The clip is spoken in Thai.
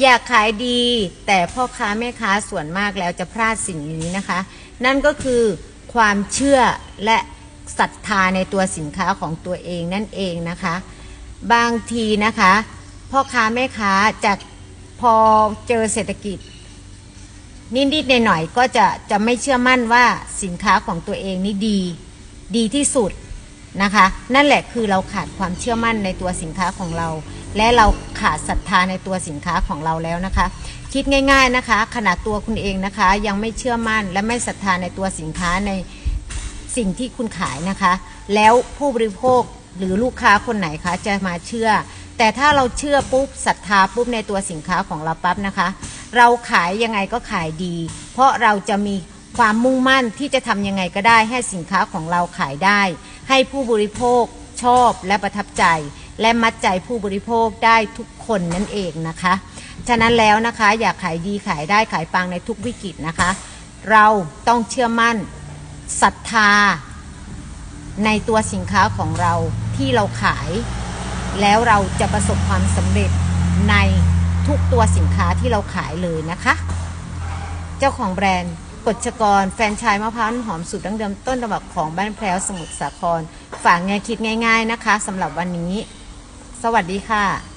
อยากขายดี แต่พ่อค้าแม่ค้าส่วนมากแล้วจะพลาดสิ่งนี้นะคะ นั่นก็คือความเชื่อและศรัทธาในตัวสินค้าของตัวเองนั่นเองนะคะ บางทีนะคะ พ่อค้าแม่ค้าจะพอเจอเศรษฐกิจ นิดๆหน่อยๆก็จะจะไม่เชื่อมั่นว่าสินค้าของตัวเองนี่ดี ดีที่สุด นะคะ นั่นแหละคือเราขาดความเชื่อมั่นในตัวสินค้าของเรา และเราขาดศรัทธาในตัวสินค้าของเราแล้วนะคะ คิดง่าย ๆนะคะ ขนาดตัวคุณเองนะคะ ยังไม่เชื่อมั่นและไม่ศรัทธาในตัวสินค้าในสิ่งที่คุณขายนะคะ แล้วผู้บริโภคหรือลูกค้าคนไหนคะจะมาเชื่อ แต่ถ้าเราเชื่อปุ๊บศรัทธาปุ๊บในตัวสินค้าของเราปั๊บนะคะ เราขายยังไงก็ขายดี เพราะเราจะมี ความมุ่งมั่นที่จะทำยังไงก็ได้ให้สินค้าของเราขายได้ ให้ผู้บริโภคชอบและประทับใจ และมัดใจผู้บริโภคได้ทุกคนนั่นเองนะคะ ฉะนั้นแล้วนะคะอยากขายดีขายได้ขายปังในทุกวิกฤตนะคะ เราต้องเชื่อมั่นศรัทธา ในตัวสินค้าของเราที่เราขาย แล้วเราจะประสบความสำเร็จในทุกตัวสินค้าที่เราขายเลยนะคะ เจ้าของแบรนด์ กฎชกร แฟนชายมะพร้าวน้ำหอมสูตรดั้งเดิมต้นตำรับของบ้านแพรวสมุทรสาคร ฝากแนวคิดง่าย ๆนะคะสำหรับวันนี้ สวัสดีค่ะ